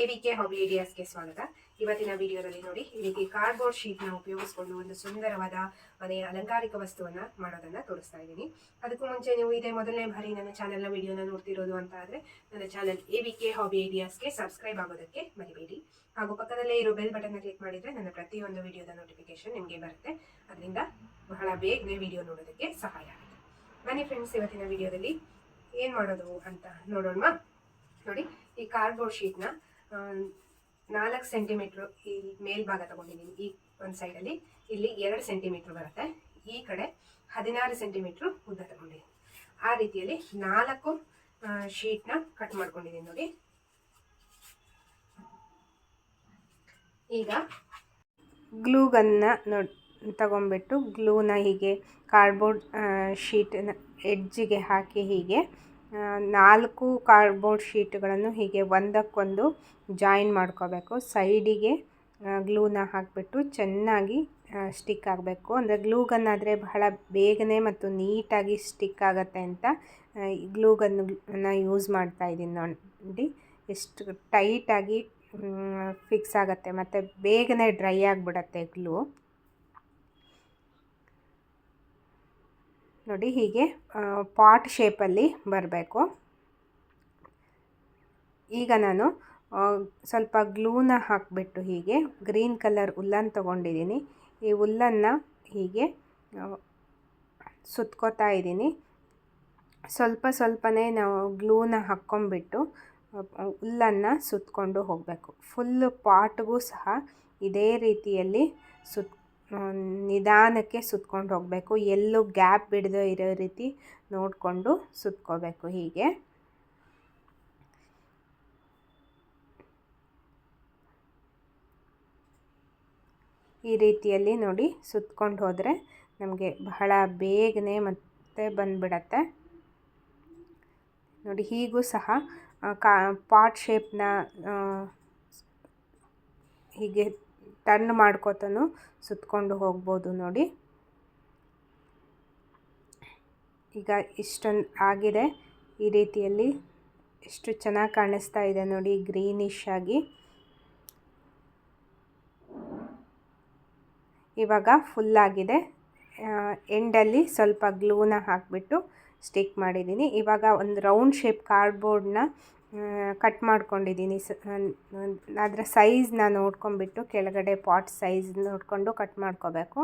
A V K hobby ಐಡಿಯಾಸ್ಗೆ ಸ್ವಾಗತ. ಇವತ್ತಿನ ವಿಡಿಯೋದಲ್ಲಿ ನೋಡಿ, ಈ ರೀತಿ ಕಾರ್ಡ್ಬೋರ್ಡ್ ಶೀಟ್ನ ಉಪಯೋಗಿಸ್ಕೊಂಡು ಒಂದು ಸುಂದರವಾದ ಮನೆಯ ಅಲಂಕಾರಿಕ ವಸ್ತುವನ್ನ ಮಾಡೋದನ್ನ ತೋರಿಸ್ತಾ ಇದ್ದೀನಿ. ಅದಕ್ಕೂ ಮುಂಚೆ ನೀವು ಇದೇ ಮೊದಲನೇ ಬಾರಿ ನನ್ನ ಚಾನೆಲ್ನ ವಿಡಿಯೋನ ನೋಡ್ತಿರೋದು ಅಂತ ಆದರೆ, ನನ್ನ channel A V K hobby ಐಡಿಯಾಸ್ಗೆ subscribe ಆಗೋದಕ್ಕೆ ಮರಿಬೇಡಿ. ಹಾಗೂ ಪಕ್ಕದಲ್ಲೇ ಇರೋ ಬೆಲ್ ಬಟನ್ನ ಕ್ಲಿಕ್ ಮಾಡಿದರೆ ನನ್ನ ಪ್ರತಿಯೊಂದು ವಿಡಿಯೋದ ನೋಟಿಫಿಕೇಶನ್ ನಿಮಗೆ ಬರುತ್ತೆ. ಅದರಿಂದ ಬಹಳ ಬೇಗನೆ ವಿಡಿಯೋ ನೋಡೋದಕ್ಕೆ ಸಹಾಯ ಆಗುತ್ತೆ. ಬನ್ನಿ ಫ್ರೆಂಡ್ಸ್ ಇವತ್ತಿನ ವಿಡಿಯೋದಲ್ಲಿ ಏನು ಮಾಡೋದು ಅಂತ ನೋಡೋಣ ನೋಡಿ, ಈ ಕಾರ್ಡ್ಬೋರ್ಡ್ ಶೀಟ್ನ ನಾಲ್ಕು ಸೆಂಟಿಮೀಟ್ರ್ ಈ ಮೇಲ್ಭಾಗ ತಗೊಂಡಿದ್ದೀನಿ, ಈ ಒಂದು ಸೈಡಲ್ಲಿ ಇಲ್ಲಿ ಎರಡು ಸೆಂಟಿಮೀಟ್ರ್ ಬರುತ್ತೆ. ಈ ಕಡೆ ಹದಿನಾರು ಸೆಂಟಿಮೀಟ್ರ್ ಉದ್ದ ತಗೊಂಡಿದ್ದೀನಿ. ಆ ರೀತಿಯಲ್ಲಿ ನಾಲ್ಕು ಶೀಟ್ನ ಕಟ್ ಮಾಡ್ಕೊಂಡಿದ್ದೀನಿ ನೋಡಿ. ಈಗ ಗ್ಲೂಗನ್ನ ನೋಡಿ ತಗೊಂಡ್ಬಿಟ್ಟು ಗ್ಲೂನ ಹೀಗೆ ಕಾರ್ಡ್ಬೋರ್ಡ್ ಶೀಟ್ನ ಎಡ್ಜಿಗೆ ಹಾಕಿ ಹೀಗೆ ನಾಲ್ಕು ಕಾರ್ಡ್ಬೋರ್ಡ್ ಶೀಟ್ಗಳನ್ನು ಹೀಗೆ ಒಂದಕ್ಕೊಂದು ಜಾಯಿನ್ ಮಾಡ್ಕೋಬೇಕು. ಸೈಡಿಗೆ ಗ್ಲೂನ ಹಾಕಿಬಿಟ್ಟು ಚೆನ್ನಾಗಿ ಸ್ಟಿಕ್ ಆಗಬೇಕು. ಅಂದರೆ ಗ್ಲೂಗನ್ನಾದರೆ ಬಹಳ ಬೇಗನೆ ಮತ್ತು ನೀಟಾಗಿ ಸ್ಟಿಕ್ ಆಗುತ್ತೆ ಅಂತ ಗ್ಲೂಗನ್ನ ಯೂಸ್ ಮಾಡ್ತಾ ಇದ್ದೀನಿ ನೋಡಿ. ಎಷ್ಟು ಟೈಟಾಗಿ ಫಿಕ್ಸ್ ಆಗುತ್ತೆ. ಮತ್ತು ಬೇಗನೆ ಡ್ರೈ ಆಗಿಬಿಡತ್ತೆ ಗ್ಲೂ ನೋಡಿ ಹೀಗೆ ಪಾಟ್ ಶೇಪಲ್ಲಿ ಬರಬೇಕು. ಈಗ ನಾನು ಸ್ವಲ್ಪ ಗ್ಲೂನ ಹಾಕಿಬಿಟ್ಟು ಹೀಗೆ ಗ್ರೀನ್ ಕಲರ್ ಉಲ್ಲನ್ ತೊಗೊಂಡಿದ್ದೀನಿ ಈ ಉಲ್ಲನ್ನು ಹೀಗೆ ಸುತ್ಕೋತಾ ಇದ್ದೀನಿ ಸ್ವಲ್ಪ ಸ್ವಲ್ಪನೇ ನಾವು ಗ್ಲೂನ ಹಾಕ್ಕೊಂಬಿಟ್ಟು ಹುಲ್ಲನ್ನು ಸುತ್ತಕೊಂಡು ಹೋಗಬೇಕು. ಫುಲ್ಲು ಪಾಟ್ಗೂ ಸಹ ಇದೇ ರೀತಿಯಲ್ಲಿ ಸುತ್ ನಿಧಾನಕ್ಕೆ ಸುತ್ಕೊಂಡು ಹೋಗಬೇಕು. ಎಲ್ಲೂ ಗ್ಯಾಪ್ ಬಿಡದೇ ಇರೋ ರೀತಿ ನೋಡಿಕೊಂಡು ಸುತ್ಕೋಬೇಕು ಹೀಗೆ. ಈ ರೀತಿಯಲ್ಲಿ ನೋಡಿ ಸುತ್ಕೊಂಡು ಹೋದರೆ ನಮಗೆ ಬಹಳ ಬೇಗನೆ ಮತ್ತೆ ಬಂದುಬಿಡತ್ತೆ. ನೋಡಿ ಹೀಗೂ ಸಹ ಕಾ, ಪಾಟ್ ಶೇಪ್ನ ಹೀಗೆ ಟರ್ನ್ ಮಾಡ್ಕೋತಾನು, ಸುತ್ಕೊಂಡು ಹೋಗ್ಬೋದು ನೋಡಿ. ಈಗ ಇಷ್ಟೊಂದು ಆಗಿದೆ. ಈ ರೀತಿಯಲ್ಲಿ ಎಷ್ಟು ಚೆನ್ನಾಗಿ ಕಾಣಿಸ್ತಾ ಇದೆ ನೋಡಿ ಗ್ರೀನಿಶ್ ಆಗಿ. ಇವಾಗ ಫುಲ್ ಆಗಿದೆ. ಎಂಡಲ್ಲಿ ಸ್ವಲ್ಪ ಗ್ಲೂನ ಹಾಕಿಬಿಟ್ಟು ಸ್ಟಿಕ್ ಮಾಡಿದ್ದೀನಿ. ಇವಾಗ ಒಂದು ರೌಂಡ್ ಶೇಪ್ ಕಾರ್ಡ್ಬೋರ್ಡ್ನ ಕಟ್ ಮಾಡ್ಕೊಂಡಿದ್ದೀನಿ ಸ ಅದರ ಸೈಜ್ನ ನೋಡ್ಕೊಂಬಿಟ್ಟು ಕೆಳಗಡೆ ಪಾಟ್ ಸೈಜ್ ನೋಡಿಕೊಂಡು ಕಟ್ ಮಾಡ್ಕೋಬೇಕು.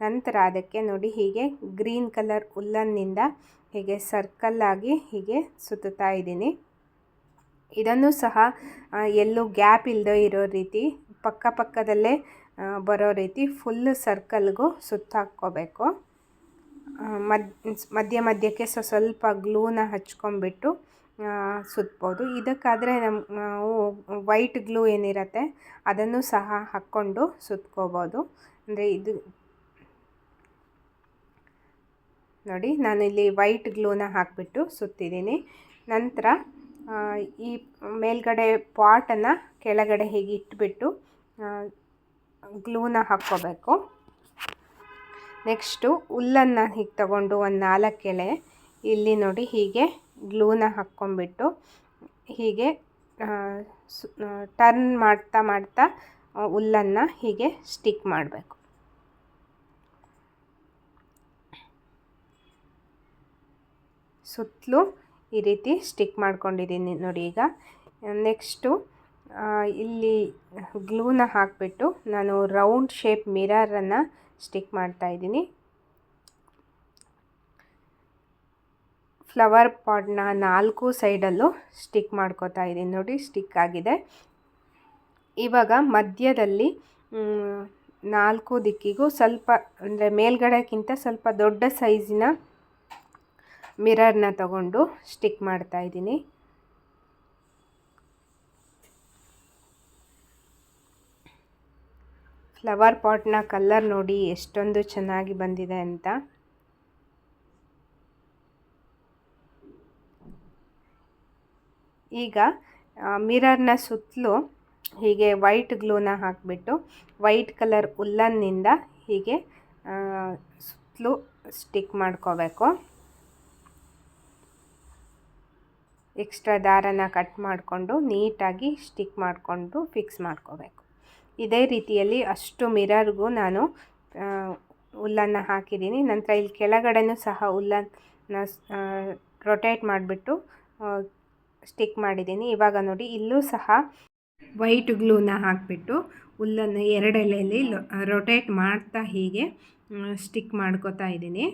ನಂತರ ಅದಕ್ಕೆ ನೋಡಿ ಹೀಗೆ ಗ್ರೀನ್ ಕಲರ್ ಉಲ್ಲನ್ನಿಂದ ಹೀಗೆ ಸರ್ಕಲ್ ಆಗಿ ಹೀಗೆ ಸುತ್ತುತ್ತಾ ಇದ್ದೀನಿ. ಇದನ್ನು ಸಹ ಎಲ್ಲೂ ಗ್ಯಾಪ್ ಇಲ್ಲದೆ ಇರೋ ರೀತಿ ಪಕ್ಕ ಪಕ್ಕದಲ್ಲೇ ಬರೋ ರೀತಿ ಫುಲ್ ಸರ್ಕಲ್ಗೂ ಸುತ್ತಾಕ್ಕೋಬೇಕು. ಮದ್, ಮಧ್ಯ ಮಧ್ಯಕ್ಕೆ ಸ್ವ ಸ್ವಲ್ಪ ಗ್ಲೂನ ಹಚ್ಕೊಂಬಿಟ್ಟು ಸುತ್ಬೋದು. ಇದಕ್ಕಾದರೆ ನಮ್ಮ ನಾವು ವೈಟ್ ಗ್ಲೂ ಏನಿರುತ್ತೆ ಅದನ್ನು ಸಹ ಹಾಕ್ಕೊಂಡು ಸುತ್ಕೋಬೋದು. ಅಂದರೆ ಇದು ನೋಡಿ, ನಾನು ಇಲ್ಲಿ ವೈಟ್ ಗ್ಲೂನ ಹಾಕಿಬಿಟ್ಟು ಸುತ್ತಿದ್ದೀನಿ. ನಂತರ ಈ ಮೇಲ್ಗಡೆ ಪಾಟನ್ನು ಕೆಳಗಡೆ ಹೀಗೆ ಇಟ್ಬಿಟ್ಟು ಗ್ಲೂನ ಹಾಕ್ಕೋಬೇಕು. ನೆಕ್ಸ್ಟು ಹುಲ್ಲನ್ನು ಹೀಗೆ ತಗೊಂಡು ಒಂದು ನಾಲ್ಕು ಎಳೆ, ಇಲ್ಲಿ ನೋಡಿ ಹೀಗೆ ಗ್ಲೂನ ಹಾಕ್ಕೊಂಬಿಟ್ಟು ಹೀಗೆ ಟರ್ನ್ ಮಾಡ್ತಾ ಮಾಡ್ತಾ ಹುಲ್ಲನ್ನು ಹೀಗೆ ಸ್ಟಿಕ್ ಮಾಡಬೇಕು. ಸುತ್ತಲೂ ಈ ರೀತಿ ಸ್ಟಿಕ್ ಮಾಡ್ಕೊಂಡಿದ್ದೀನಿ ನೋಡಿ ಈಗ. ನೆಕ್ಸ್ಟು ಇಲ್ಲಿ ಗ್ಲೂನ ಹಾಕಿಬಿಟ್ಟು ನಾನು ರೌಂಡ್ ಶೇಪ್ ಮಿರರನ್ನು ಸ್ಟಿಕ್ ಮಾಡ್ತಾಯಿದ್ದೀನಿ ಫ್ಲವರ್ ಪಾಟ್ನ ನಾಲ್ಕು ಸೈಡಲ್ಲೂ ಸ್ಟಿಕ್ ಮಾಡ್ಕೋತಾ ಇದ್ದೀನಿ. ನೋಡಿ, ಸ್ಟಿಕ್ ಆಗಿದೆ. ಇವಾಗ ಮಧ್ಯದಲ್ಲಿ ನಾಲ್ಕು ದಿಕ್ಕಿಗೂ ಸ್ವಲ್ಪ, ಅಂದರೆ ಮೇಲ್ಗಡೆಗಿಂತ ಸ್ವಲ್ಪ ದೊಡ್ಡ ಸೈಜಿನ ಮಿರರ್ನ ತಗೊಂಡು ಸ್ಟಿಕ್ ಮಾಡ್ತಾ ಇದ್ದೀನಿ. ಫ್ಲವರ್ ಪಾಟ್ನ ಕಲ್ಲರ್ ನೋಡಿ ಎಷ್ಟೊಂದು ಚೆನ್ನಾಗಿ ಬಂದಿದೆ ಅಂತ. ಈಗ ಮಿರರ್ನ ಸುತ್ತಲೂ ಹೀಗೆ ವೈಟ್ ಗ್ಲೂನ ಹಾಕಿಬಿಟ್ಟು, ವೈಟ್ ಕಲರ್ ಉಲ್ಲನ್ನಿಂದ ಹೀಗೆ ಸುತ್ತಲೂ ಸ್ಟಿಕ್ ಮಾಡ್ಕೋಬೇಕು. ಎಕ್ಸ್ಟ್ರಾ ದಾರನ ಕಟ್ ಮಾಡಿಕೊಂಡು ನೀಟಾಗಿ ಸ್ಟಿಕ್ ಮಾಡಿಕೊಂಡು ಫಿಕ್ಸ್ ಮಾಡ್ಕೋಬೇಕು. ಇದೇ ರೀತಿಯಲ್ಲಿ ಅಷ್ಟು ಮಿರರ್ಗೂ ನಾನು ಹುಲ್ಲನ್ನು ಹಾಕಿದ್ದೀನಿ. ನಂತರ ಇಲ್ಲಿ ಕೆಳಗಡೆನೂ ಸಹ ಹುಲ್ಲನ್ನು ರೊಟೇಟ್ ಮಾಡಿಬಿಟ್ಟು ಸ್ಟಿಕ್ ಮಾಡಿದ್ದೀನಿ. ಇವಾಗ ನೋಡಿ, ಇಲ್ಲೂ ಸಹ ವೈಟ್ ಗ್ಲೂನ ಹಾಕಿಬಿಟ್ಟು ಹುಲ್ಲನ್ನು ಎರಡೆಲೆಯಲ್ಲಿ ರೊಟೇಟ್ ಮಾಡ್ತಾ ಹೀಗೆ ಸ್ಟಿಕ್ ಮಾಡ್ಕೋತಾ ಇದ್ದೀನಿ.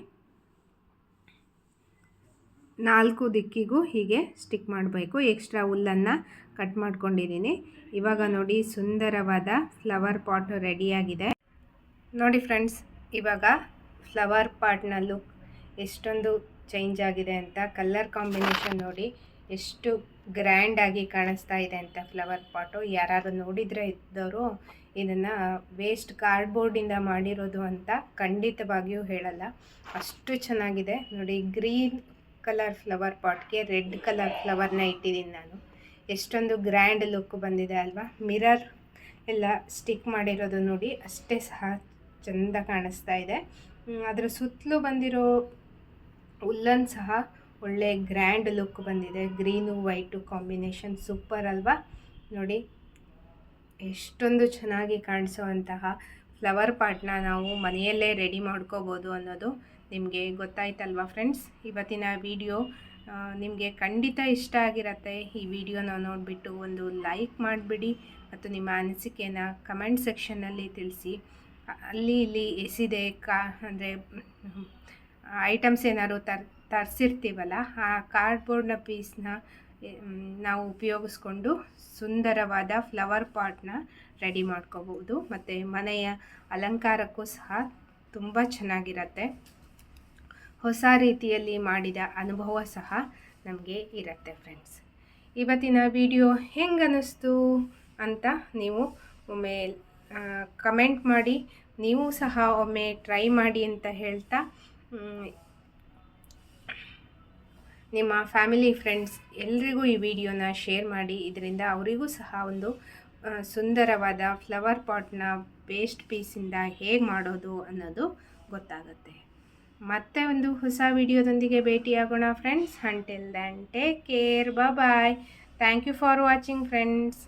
ನಾಲ್ಕು ದಿಕ್ಕಿಗೂ ಹೀಗೆ ಸ್ಟಿಕ್ ಮಾಡಬೇಕು. ಎಕ್ಸ್ಟ್ರಾ ಹುಲ್ಲನ್ನು ಕಟ್ ಮಾಡ್ಕೊಂಡಿದ್ದೀನಿ. ಇವಾಗ ನೋಡಿ, ಸುಂದರವಾದ ಫ್ಲವರ್ ಪಾಟ್ ರೆಡಿಯಾಗಿದೆ. ನೋಡಿ ಫ್ರೆಂಡ್ಸ್, ಇವಾಗ ಫ್ಲವರ್ ಪಾಟ್ನ ಲುಕ್ ಎಷ್ಟೊಂದು ಚೇಂಜ್ ಆಗಿದೆ ಅಂತ ಕಲ್ಲರ್ ಕಾಂಬಿನೇಷನ್ ನೋಡಿ. ಎಷ್ಟು ಗ್ರ್ಯಾಂಡಾಗಿ ಕಾಣಿಸ್ತಾ ಇದೆ ಅಂತ ಫ್ಲವರ್ ಪಾಟು ಯಾರಾದ್ರು ನೋಡಿದರೆ ಇದ್ದವರು ಇದನ್ನು ವೇಸ್ಟ್ ಕಾರ್ಡ್ಬೋರ್ಡಿಂದ ಮಾಡಿರೋದು ಅಂತ ಖಂಡಿತವಾಗಿಯೂ ಹೇಳಲ್ಲ. ಅಷ್ಟು ಚೆನ್ನಾಗಿದೆ. ನೋಡಿ ಗ್ರೀನ್ ಕಲರ್ ಫ್ಲವರ್ ಪಾಟ್ಗೆ ರೆಡ್ ಕಲರ್ ಫ್ಲವರ್ನ ಇಟ್ಟಿದ್ದೀನಿ ನಾನು. ಎಷ್ಟೊಂದು ಗ್ರ್ಯಾಂಡ್ ಲುಕ್ ಬಂದಿದೆ ಅಲ್ವಾ? ಮಿರರ್ ಎಲ್ಲ ಸ್ಟಿಕ್ ಮಾಡಿರೋದು ನೋಡಿ ಅಷ್ಟೇ ಸಹ ಚೆಂದ ಕಾಣಿಸ್ತಾ ಇದೆ. ಅದರ ಸುತ್ತಲೂ ಬಂದಿರೋ ಉಲ್ಲನ್ ಸಹ ಒಳ್ಳೆ ಗ್ರ್ಯಾಂಡ್ ಲುಕ್ ಬಂದಿದೆ. ಗ್ರೀನು, ವೈಟು ಕಾಂಬಿನೇಷನ್ ಸೂಪರ್ ಅಲ್ವಾ? ನೋಡಿ, ಎಷ್ಟೊಂದು ಚೆನ್ನಾಗಿ ಕಾಣಿಸೋವಂತಹ ಫ್ಲವರ್ ಪಾಟ್ನ ನಾವು ಮನೆಯಲ್ಲೇ ರೆಡಿ ಮಾಡ್ಕೋಬೋದು ಅನ್ನೋದು ನಿಮಗೆ ಗೊತ್ತಾಯ್ತಲ್ವಾ ಫ್ರೆಂಡ್ಸ್? ಇವತ್ತಿನ ವಿಡಿಯೋ ನಿಮಗೆ ಖಂಡಿತ ಇಷ್ಟ ಆಗಿರತ್ತೆ. ಈ ವಿಡಿಯೋನ ನೋಡಿಬಿಟ್ಟು ಒಂದು ಲೈಕ್ ಮಾಡಿಬಿಡಿ ಮತ್ತು ನಿಮ್ಮ ಅನಿಸಿಕೆನ ಕಮೆಂಟ್ ಸೆಕ್ಷನ್ನಲ್ಲಿ ತಿಳಿಸಿ. ಅಲ್ಲಿ ಇಲ್ಲಿ ಎಸಿದೆ ಕಾ, ಅಂದರೆ ಐಟಮ್ಸ್ ಏನಾದ್ರು ತರ್ ತರಿಸಿರ್ತೀವಲ್ಲ, ಆ ಕಾರ್ಡ್ಬೋರ್ಡ್ನ ಪೀಸ್ನ ನಾವು ಉಪಯೋಗಿಸ್ಕೊಂಡು ಸುಂದರವಾದ ಫ್ಲವರ್ ಪಾಟ್ನ ರೆಡಿ ಮಾಡ್ಕೋಬಹುದು. ಮತ್ತು ಮನೆಯ ಅಲಂಕಾರಕ್ಕೂ ಸಹ ತುಂಬ ಚೆನ್ನಾಗಿರತ್ತೆ. ಹೊಸ ರೀತಿಯಲ್ಲಿ ಮಾಡಿದ ಅನುಭವ ಸಹ ನಮಗೆ ಇರುತ್ತೆ ಫ್ರೆಂಡ್ಸ್ ಇವತ್ತಿನ ವಿಡಿಯೋ ಹೆಂಗೆ ಅನ್ನಿಸ್ತು ಅಂತ ನೀವು ಒಮ್ಮೆ ಕಮೆಂಟ್ ಮಾಡಿ, ನೀವು ಸಹ ಒಮ್ಮೆ ಟ್ರೈ ಮಾಡಿ ಅಂತ ಹೇಳ್ತಾ ನಿಮ್ಮ ಫ್ಯಾಮಿಲಿ ಫ್ರೆಂಡ್ಸ್ ಎಲ್ರಿಗೂ ಈ ವಿಡಿಯೋನ ಶೇರ್ ಮಾಡಿ, ಇದರಿಂದ ಅವರಿಗೂ ಸಹ ಒಂದು ಸುಂದರವಾದ ಫ್ಲವರ್ ಪಾಟ್ನ ಪೇಸ್ಟ್ ಪೀಸಿಂದ ಹೇಗೆ ಮಾಡೋದು ಅನ್ನೋದು ಗೊತ್ತಾಗುತ್ತೆ. ಮತ್ತೆ ಒಂದು ಹೊಸ ವಿಡಿಯೋದೊಂದಿಗೆ ಭೇಟಿಯಾಗೋಣ friends until then take care bye thank you for watching friends